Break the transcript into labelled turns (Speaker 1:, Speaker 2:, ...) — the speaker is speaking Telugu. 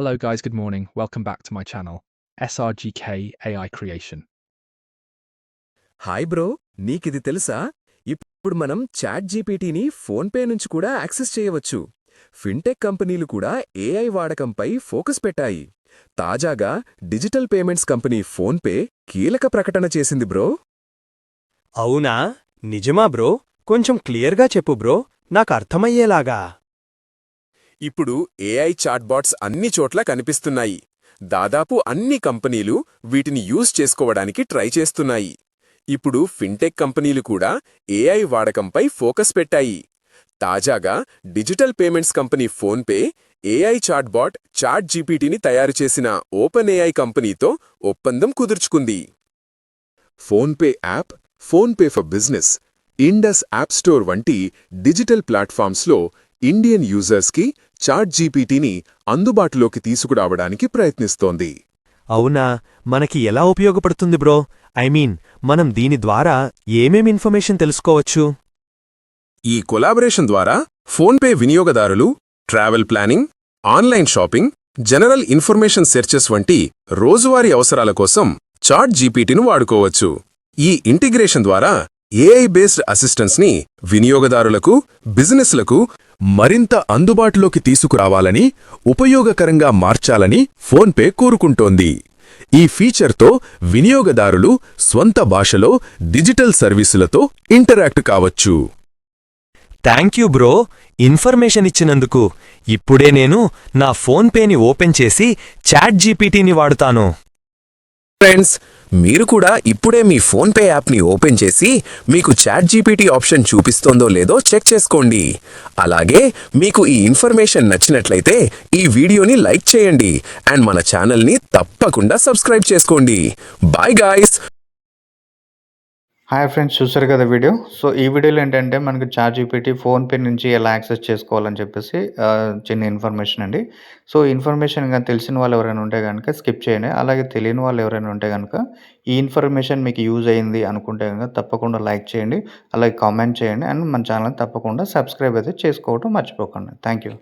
Speaker 1: Hello, guys. Good morning. Welcome back to my channel, SRGK AI Creation.
Speaker 2: Hi bro నీకిది తెలుసా? ఇప్పుడు మనం చాట్ జీపీటీని ఫోన్పే నుంచి కూడా యాక్సెస్ చేయవచ్చు. ఫిన్టెక్ కంపెనీలు కూడా ఏఐ వాడకంపై ఫోకస్ పెట్టాయి. తాజాగా డిజిటల్ పేమెంట్స్ కంపెనీ ఫోన్పే కీలక ప్రకటన చేసింది బ్రో.
Speaker 3: అవునా? నిజమా బ్రో? కొంచెం క్లియర్గా చెప్పు బ్రో. నాకు అర్థమయ్యేలాగా.
Speaker 2: ఇప్పుడు ఏఐ చాట్బాట్స్ అన్ని చోట్ల కనిపిస్తున్నాయి. దాదాపు అన్ని కంపెనీలు వీటిని యూజ్ చేసుకోవడానికి ట్రై చేస్తున్నాయి. ఇప్పుడు ఫిన్టెక్ కంపెనీలు కూడా ఏఐ వాడకంపై ఫోకస్ పెట్టాయి. తాజాగా digital payments company PhonePe AI chatbot chat జీపీటీని తయారు చేసిన ఓపెన్ ఏఐ కంపెనీతో ఒప్పందం కుదుర్చుకుంది. PhonePe app PhonePe for business Indus app store వంటి డిజిటల్ ప్లాట్ఫామ్స్లో ఇండియన్ యూజర్స్కి చాట్ జీపీటీని అందుబాటులోకి తీసుకురావడానికి ప్రయత్నిస్తోంది.
Speaker 3: అవునా? మనకి ఎలా ఉపయోగపడుతుంది బ్రో? ఐ మీన్ మనం దీని ద్వారా ఏమేం ఇన్ఫర్మేషన్ తెలుసుకోవచ్చు?
Speaker 2: ఈ కొలాబరేషన్ ద్వారా ఫోన్పే వినియోగదారులు travel planning online shopping general information searches వంటి రోజువారీ అవసరాల కోసం చాట్ జీపీటీను వాడుకోవచ్చు. ఈ ఇంటిగ్రేషన్ ద్వారా ఏఐ బేస్డ్ అసిస్టెన్స్ని వినియోగదారులకు బిజినెస్లకు మరింత అందుబాటులోకి తీసుకురావాలని ఉపయోగకరంగా మార్చాలని ఫోన్పే కోరుకుంటోంది. ఈ ఫీచర్తో వినియోగదారులు స్వంత భాషలో డిజిటల్ సర్వీసులతో ఇంటరాక్ట్ కావచ్చు.
Speaker 3: Thank you bro. ఇన్ఫర్మేషన్ ఇచ్చినందుకు ఇప్పుడే నేను నా ఫోన్పేని ఓపెన్ చేసి చాట్ జీపీటీని వాడుతాను.
Speaker 2: ఫ్రెండ్స్ మీరు కూడా ఇప్పుడే మీ ఫోన్పే యాప్ని ఓపెన్ చేసి మీకు చాట్ జీపీటీ ఆప్షన్ చూపిస్తోందో లేదో చెక్ చేసుకోండి. అలాగే మీకు ఈ ఇన్ఫర్మేషన్ నచ్చినట్లయితే ఈ వీడియోని లైక్ చేయండి అండ్ మన ఛానల్ని తప్పకుండా సబ్స్క్రైబ్ చేసుకోండి. Bye guys!
Speaker 4: హాయ్ ఫ్రెండ్స్ చూసారు కదా వీడియో? సో ఈ వీడియోలో ఏంటంటే మనకి చార్జ్ జీపీటీ ఫోన్పే నుంచి ఎలా యాక్సెస్ చేసుకోవాలని చెప్పేసి చిన్న ఇన్ఫర్మేషన్ అండి. సో ఇన్ఫర్మేషన్ కానీ తెలిసిన వాళ్ళు ఎవరైనా ఉంటే కనుక స్కిప్ చేయండి. అలాగే తెలియని వాళ్ళు ఎవరైనా ఉంటే కనుక ఈ ఇన్ఫర్మేషన్ మీకు యూజ్ అయింది అనుకుంటే కనుక తప్పకుండా లైక్ చేయండి. అలాగే కామెంట్ చేయండి. అండ్ మన ఛానల్ తప్పకుండా సబ్స్క్రైబ్ అయితే చేసుకోవటం మర్చిపోకండి. Thank you